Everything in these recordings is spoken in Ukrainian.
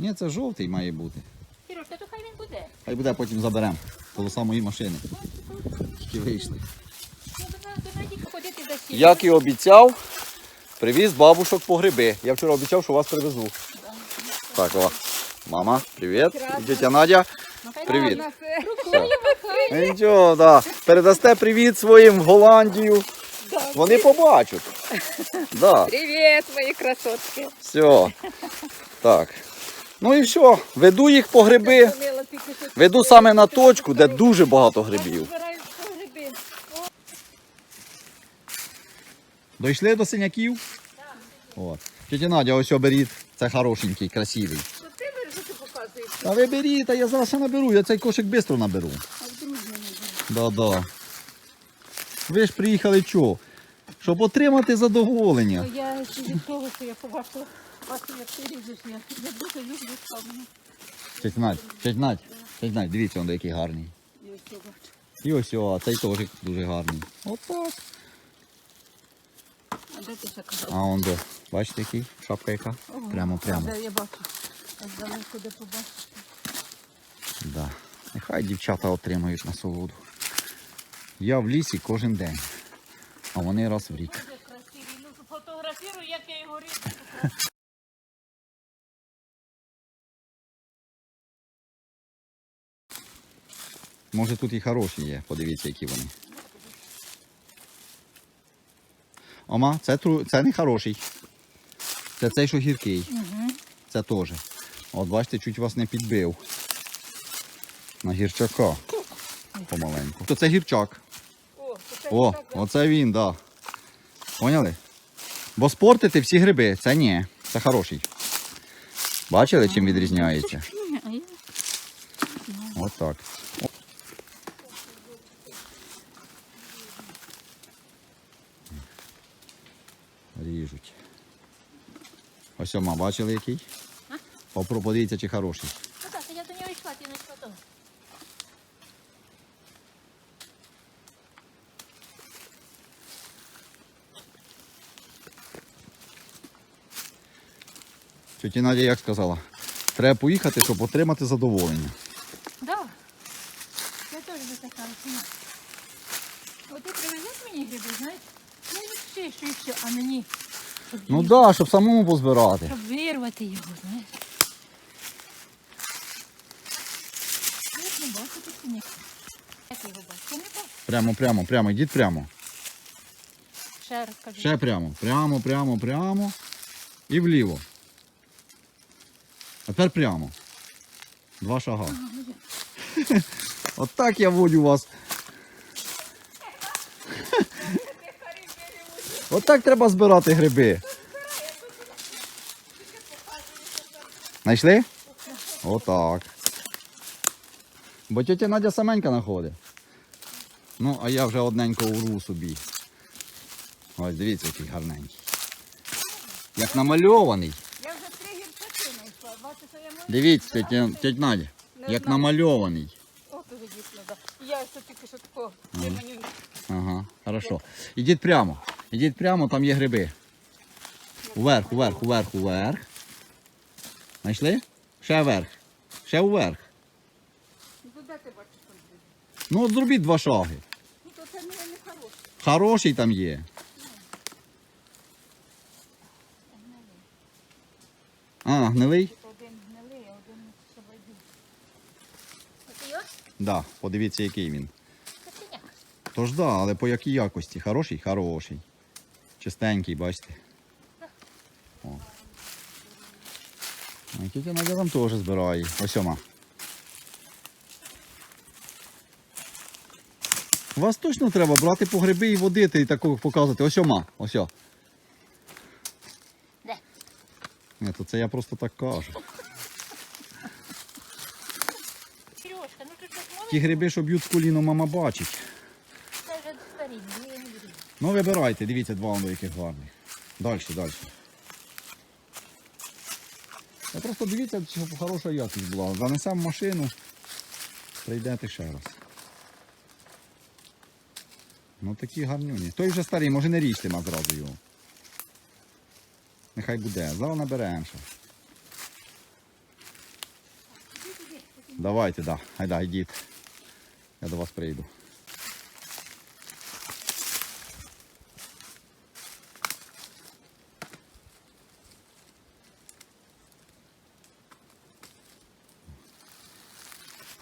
Ні, це жовтий має бути. Кірюшка, то хай він буде. Хай буде, потім заберемо. Коло самої машини. Тільки вийшли. Ну. Як і обіцяв, привіз бабушок по гриби. Я вчора обіцяв, що вас привезу. Так, о. Мама, привіт. Тетя Надя. Привіт. Все. Нічого, да. Передасте привіт своїм в Голландію. Вони побачать. Да. Привіт, мої красотки. Все. Так. Ну і все. Веду їх по гриби. Веду саме на точку, де дуже багато грибів. Дійшли до синяків? От. Тетя Надя, ось оберіть. Це хорошенький, красивий. Ти показуєш? Та ви беріть, а я зараз наберу, я цей кошик швидко наберу. Да-да. Ви ж приїхали чого? Щоб отримати задоволення. Ну, Я від того, що я побачила вас, як ти ріжеш, я, я дуже люблю камені. Тетя Надь, тетя Надь, тетя Надь, дивіться, он який гарний. І ось цього бачу. І ось, о, цей теж дуже гарний. Отак. А де ти ще казав? А он де. Бачите, який? Шапка яка? Прямо, прямо. Де я бачу. Де побачиш. Да. Нехай дівчата отримають насолоду. Я в лісі кожен день, а вони раз в рік. Дуже красивий. Ну, фотографірую, як я його ріжу. Може тут і хороші є, подивіться, які вони. Ома, це, тру- це не хороший. Це цей, що гіркий. Угу. Це теж. От бачите, чуть вас не підбив. На гірчака. Помаленьку. То це гірчак. О, це О, оце він, так. Да. Поняли? Бо спортити всі гриби, це ні. Це хороший. Бачили, чим відрізняється? Отак. Ріжуть. Ось ма, бачили який? Попро, подивіться, чи хороший. Ну так, я до нього йшла, ти не йшла того. Тетя Надя як сказала? Треба поїхати, щоб отримати задоволення. Да. Я теж би така ціна. От ти привезеш мені гриби, знаєш? Ну, і ще, ще, ще, а мені, щоб, Ну так, да, щоб самому позбирати. щоб вирвати його, знаєш. Не бачу тут ні. Як його бачу? Не бачу. Прямо, прямо, прямо, йдіть прямо. Ще раз кажу. Ще прямо. Прямо, прямо, прямо. І вліво. А тепер прямо. Два шага. От так я водю вас. От так треба збирати гриби. Знайшли? Отак. Бо тетя Надя саменька знаходить. Ну, а я вже одненько урву собі. Ось дивіться, який гарненький. Як намальований. Я вже три гірчаки знайшла. Бачите, я маю? Дивіться, тетя, тетя Надя, Не як знаю. намальований. О, дуже дійсно. Я ще тільки що такого. Мені Ага, хорошо. Ідіть прямо. Ідіть прямо, там є гриби. Уверх, уверх, уверх, уверх. Знайшли? Ще вверх. Ще уверх. Ну, де ти бачиш? Ну от зробіть два шаги. Ну, то це не, хороше. Хороший там є. А, гнилий? Один гнилий, а один його? Да, подивіться, який він. Це синяк. Тож да, але по якій якості? Хороший? Хороший. Чистенький, бачите. О. А Надя там теж збирає. Ось ома. Вас точно треба брати по гриби і водити і такого показувати. Ось ома. Ось о. Де? Ні, то це я просто так кажу. Сережка, ну ти щось Ті гриби, що б'ють з коліно, мама бачить. Це вже старі, ну, я. Ну вибирайте, дивіться, два воно яких гарних. Далі, далі. Я просто дивіться, щоб хороша якість була. Занесемо машину, прийдете ще раз. Ну такі гарнюні. Той вже старий, може не ріжте на зразу його. Нехай буде. Зараз наберемо ще. Давайте, да. Гайда, йдіть. Я до вас прийду.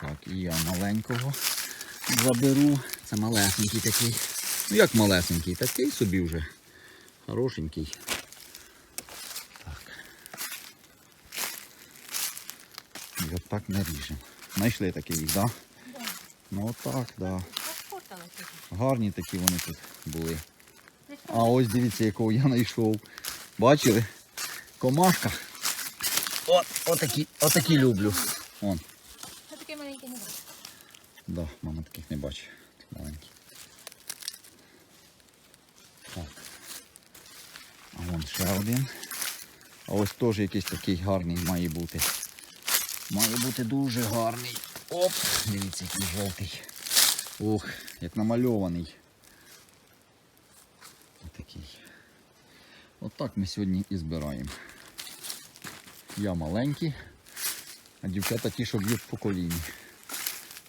Так, і я маленького заберу. Це малесенький такий. Ну як малесенький, такий собі вже. Хорошенький. Так. І отак наріжемо. Знайшли такий їх, так? Да? Ну отак, так. Да. Гарні такі вони тут були. А ось дивіться, якого я знайшов. Бачили? Комашка. От, отакі, отакі люблю. Вон. Це таке маленьке не буде. Да, Такі маленькі. Так. А вон ще один. А ось теж якийсь такий гарний має бути. Має бути дуже гарний. Оп! Дивіться, який жовтий. Ух, як намальований. Отакий. Отак ми сьогодні і збираємо. Я маленький, а дівчата ті, що б'ють по коліні.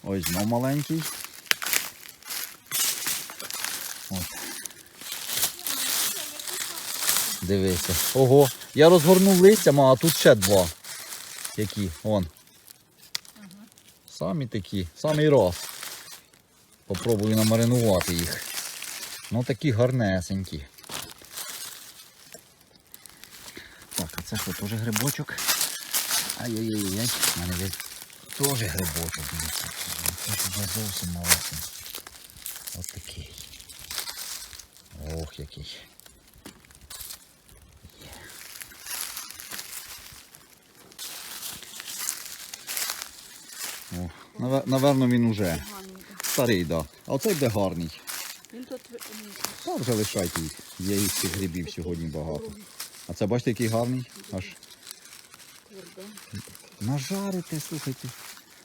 Ось знов маленький. Дивися. Ого, я розгорнув листя, а тут ще два. Які? Вон. Самі такі, самий раз. Попробую намаринувати їх. Ну такі гарнесенькі. Так, а це що, теж грибочок? Ай-яй-яй-яй, в мене десь теж грибочок. Це зовсім малесенький. Ось такий. Ох, який. Є. О, наве- Наверно, він уже. Старий. Да. А оцей буде гарний. Він тут Та вже лишайте їх. Є їх цих грибів сьогодні багато. А це бачите, який гарний? Аж нажарите, слухайте.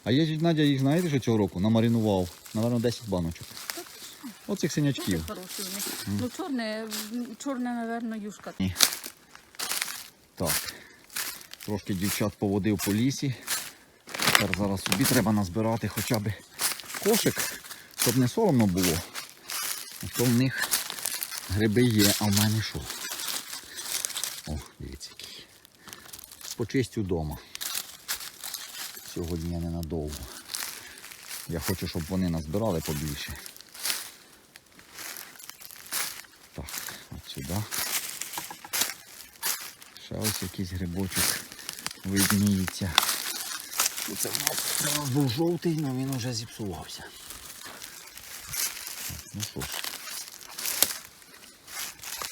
А є ж Надя їх знаєте, що цього року намаринував. Наверно, 10 баночок. Оцих синячків. Ну, чорне, чорне, напевно, юшка. Так. Трошки дівчат поводив по лісі. Тепер зараз собі треба назбирати хоча б кошик, щоб не соромно було. А то в них гриби є, а в мене що? О, дивіться який. Почистю вдома. Сьогодні я ненадовго. Я хочу, щоб вони назбирали побільше. Так, от сюди. Ще ось якийсь грибочок видніється. Це в нас, був жовтий, але він вже зіпсувався. Ну що ж.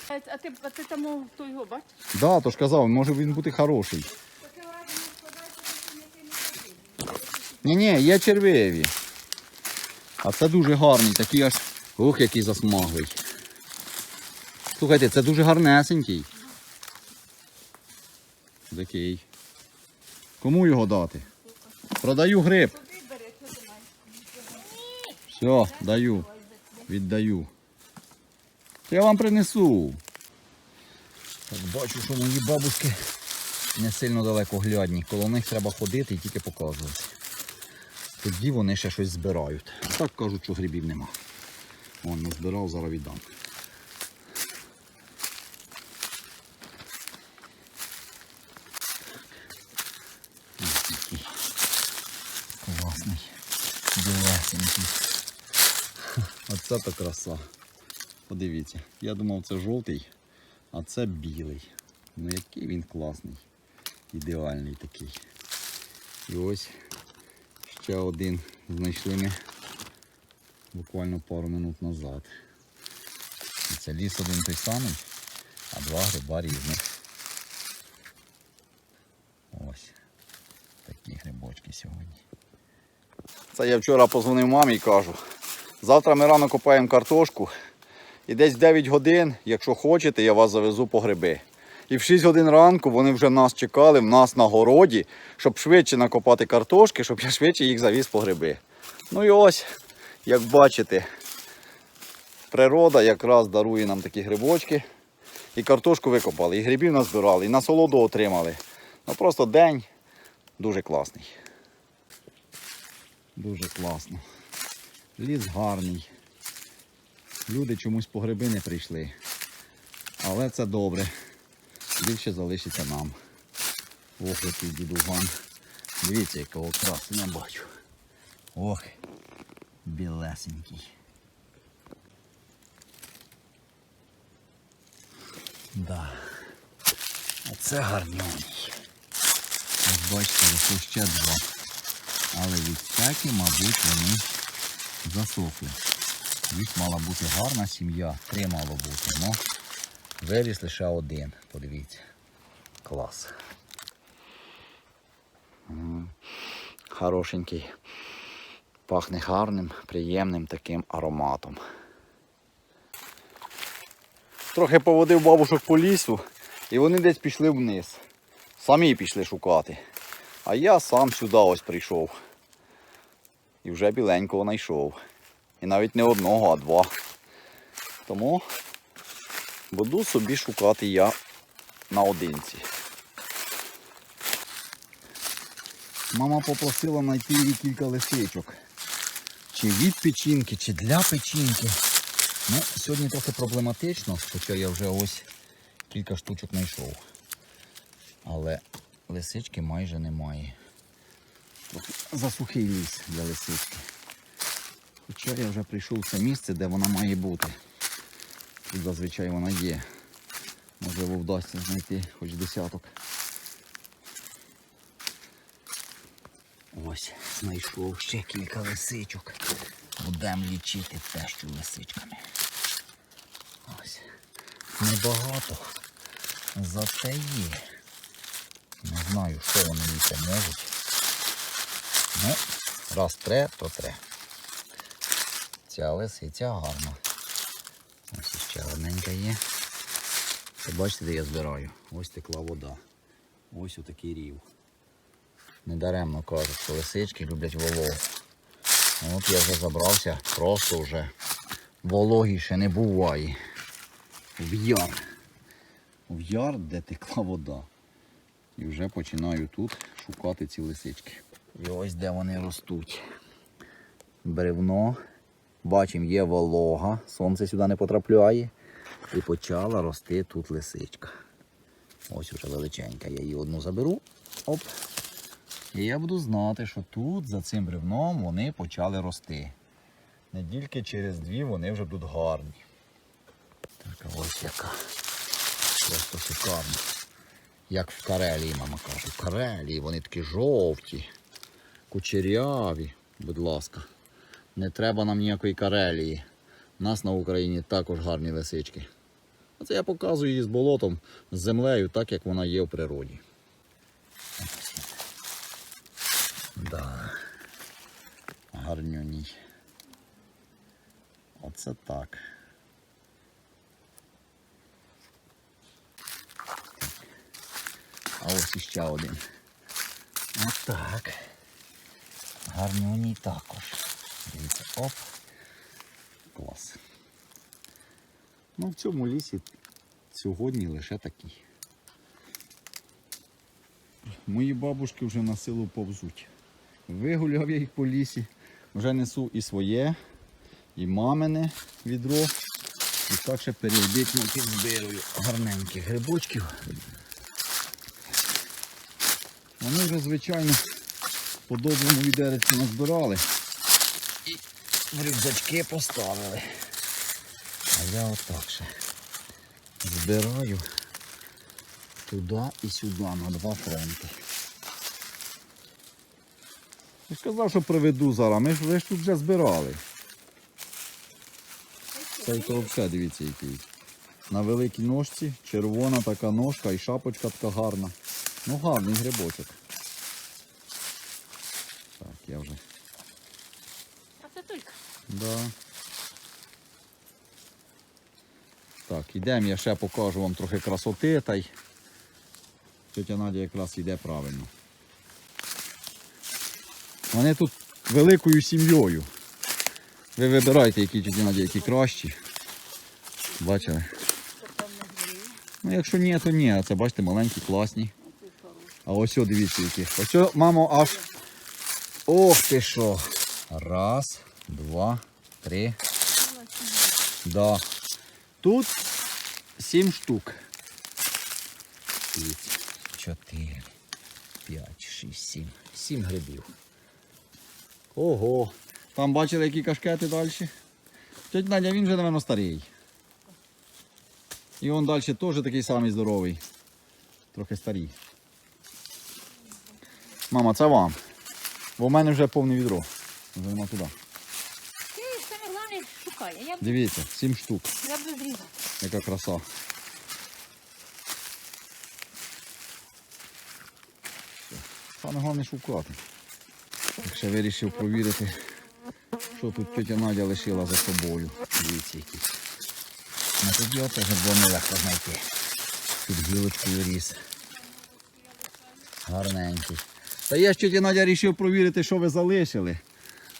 А, ти, а ти там о, його бачиш? Да, то ж казав, може він бути хороший. Ні, ні, є червиві. А це дуже гарний, такий аж. Ух, який засмаглий. Слухайте, це дуже гарнесенький. Такий. Кому його дати? Продаю гриб. Все, даю. Віддаю. Я вам принесу. Так бачу, що мої бабушки не сильно далеко глядні. Коло них треба ходити і тільки показувати. Тоді вони ще щось збирають. Так кажуть, що грибів нема. Вон не збирав, зараз віддам. Ось такий Класний. Білесенький. Оце то краса. Подивіться. Я думав це жовтий, а це білий. Ну який він класний. Ідеальний такий. І ось ще один знайшли ми буквально пару минут назад. І це ліс один той самий, а два гриба різних. Ось такі грибочки сьогодні. Це я вчора позвонив мамі і кажу. Завтра ми рано копаємо картошку. І десь в 9 годин, якщо хочете, я вас завезу по гриби. І в 6 годин ранку вони вже нас чекали, в нас на городі, щоб швидше накопати картошки, щоб я швидше їх завіз по гриби. Ну і ось, як бачите, природа якраз дарує нам такі грибочки. І картошку викопали, і грибів назбирали, і насолоду отримали. Ну просто день дуже класний. Дуже класно. Ліс гарний. Люди чомусь по гриби не прийшли. Але це добре. Більше залишиться нам. Ох, який дідуган. Дивіться, якого красення бачу. Ох, білесенький. Да. Оце гарнюній. Ось бачите, ще два. Але відтяки, мабуть, вони засохли. Їх мала бути гарна сім'я, три мало бути. Ну, виріс лише один. Подивіться. Клас. Хорошенький. Пахне гарним, приємним таким ароматом. Трохи поводив бабушок по лісу, і вони десь пішли вниз. Самі пішли шукати. А я сам сюди ось прийшов. І вже біленького знайшов. І навіть не одного, а два. Тому буду собі шукати я наодинці. Мама попросила знайти їй кілька лисичок. Чи від печінки, чи для печінки. Ну, сьогодні трохи проблематично, хоча я вже ось кілька штучок знайшов. Але лисички майже немає. Засухий ліс для лисички. Хоча я вже прийшов в це місце, де вона має бути. Тут зазвичай вона є. Можливо, вдасться знайти хоч десяток. Ось, знайшов ще кілька лисичок. Будемо лічити тещу лисичками. Ось. Небагато. Зате є. Не знаю, що вони їсти можуть. Ну, раз тре, то тре. Ця лисиця гарна. Ось ще одненька є. Це бачите, де я збираю? Ось текла вода. Ось отакий рів. Недаремно кажуть, що лисички люблять вологу. От я вже забрався, просто вже вологіше не буває. В яр. В яр, де текла вода. І вже починаю тут шукати ці лисички. І ось де вони ростуть. Бревно. Бачимо, є волога, сонце сюди не потрапляє. І почала рости тут лисичка. Ось уже величенька. Я її одну заберу. Оп. І я буду знати, що тут за цим бревном вони почали рости. Не тільки через дві вони вже будуть гарні. Так, ось яка. Просто шикарна. Як в Карелії, мама каже. Карелії вони такі жовті, кучеряві, будь ласка. Не треба нам ніякої Карелії. У нас на Україні також гарні лисички. Оце я показую її з болотом, з землею, так як вона є в природі. Да. Гарнюній. Оце так. А ось іще один. Отак. Гарнюній також. Дивіться, оп. Клас. Ну, в цьому лісі сьогодні лише такі. Мої бабушки вже на силу повзуть. Вигуляв я їх по лісі. Вже несу і своє, і мамине відро. І так ще періодично підзбирую гарненьких грибочків. Вони вже, звичайно, по доброму відерці назбирали і в рюкзачки поставили. А я отак ще збираю туди і сюди на два фронти. Я сказав, що приведу зараз. Ми ж ви ж тут вже збирали. Цей взагалі дивіться який. На великій ножці, червона така ножка і шапочка така гарна. Ну гарний грибочок. Так, я вже. А це тільки. Да. Так, ідемо, я ще покажу вам трохи красоти та й тетя Надя якраз йде правильно. Вони тут великою сім'єю. Ви вибирайте, які тетя Надя, які кращі. Бачили? Ну, якщо ні, то ні. А це бачите, маленькі, класні. А ось о, дивіться які. Ось, мамо, аж. Ох ти що. Раз, два, три. Да. Тут сім штук. Дивіться. Чотири, п'ять, шість, сім. Сім грибів. Ого. Там бачили, які кашкети далі? Тетя Надя, він вже, напевно, старий. І он далі теж такий самий здоровий. Трохи старий. Мама, це вам. Бо в мене вже повне відро. Вже туди. Ти саме головне шукай, а я б Дивіться, сім штук. я б зрізав. Яка краса. Саме головне шукати. Так ще вирішив провірити, що тут тетя Надя лишила за собою. Дивіться які. На тоді оце вже було нелегко знайти. Під гілочкою ріс. Гарненький. Та я тетя Надя вирішив провірити, що ви залишили.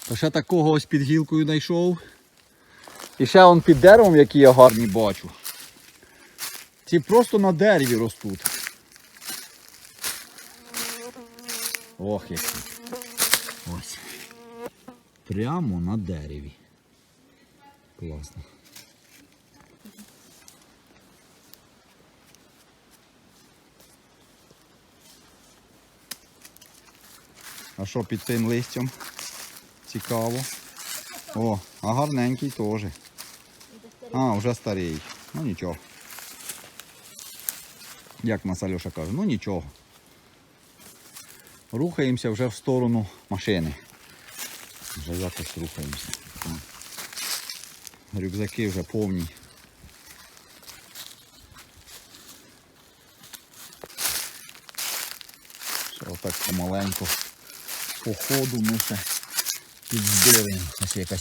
То ще такого ось під гілкою знайшов. І ще он під деревом, які я гарні бачу. Ці просто на дереві ростуть. Ох, які. Ось. Прямо на дереві. Класно. А що під тим листям? Цікаво. О, а гарненький теж. А, вже старий. Ну нічого. Як нас Альоша каже, ну нічого. Рухаємося вже в сторону машини. Вже якось рухаємося. Рюкзаки вже повні. Ще отак помаленьку. По ходу ми ще підбили. Ось яка.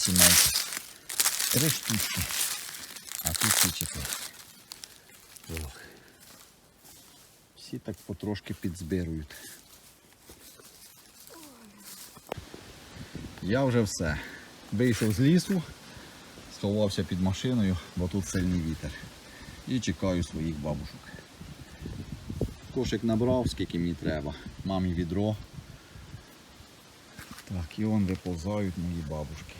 Три штучки. А тут всі чотири. Всі так потрошки підзбирують. Я вже все. Вийшов з лісу, сховався під машиною, бо тут сильний вітер. І чекаю своїх бабушок. Кошик набрав, скільки мені треба. Мамі відро. Так, і он виповзають мої бабушки.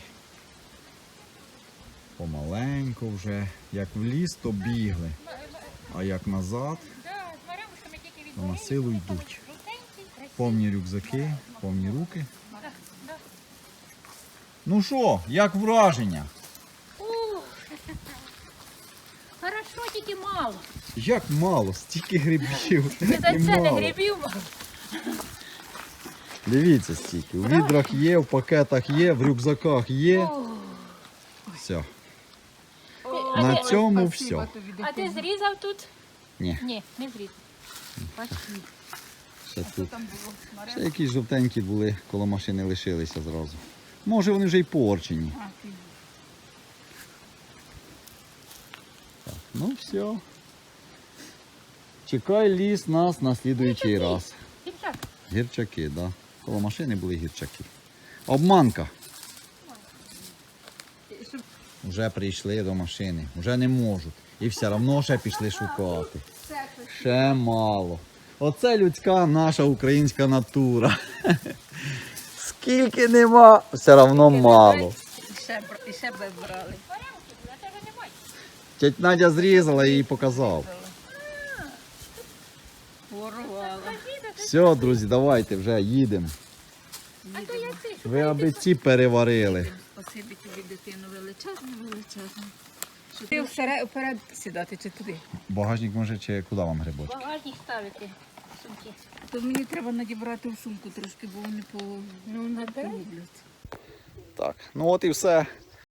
Помаленьку вже. Як в ліс, то бігли. А як назад, то на силу йдуть. Повні рюкзаки, повні руки. Ну що, як враження? Хорошо, тільки мало. Як мало, стільки грибів. Це не грибів мало. Дивіться стільки. У відрах є, в пакетах є, в рюкзаках є. Все. На цьому все. А ти зрізав тут? Ні, Ні, не зрізав. ще тут. Ще якісь жовтенькі були, коло машини лишилися зразу. Може вони вже й порчені. Так, ну все. Чекай ліс нас на слідуючий раз. Гірчаки, так. Да. Коло машини були гірчаки. Обманка. Вже прийшли до машини, вже не можуть. І все одно ще пішли шукати. Ще мало. Оце людська наша українська натура. Скільки нема, все одно мало. І ще, би брали. Тетя Надя зрізала і показав. Ворувала. Все, друзі, давайте вже їдемо. А то я цей Ви аби ці переварили. Спасибі тобі, дитину, величезно, величезно. Що ти вперед, вперед сідати чи туди? Багажник може чи куди вам грибочки? багажник ставити. Сумки. То мені треба надібрати в сумку трошки, бо вони по Ну, набирай. Так, ну от і все.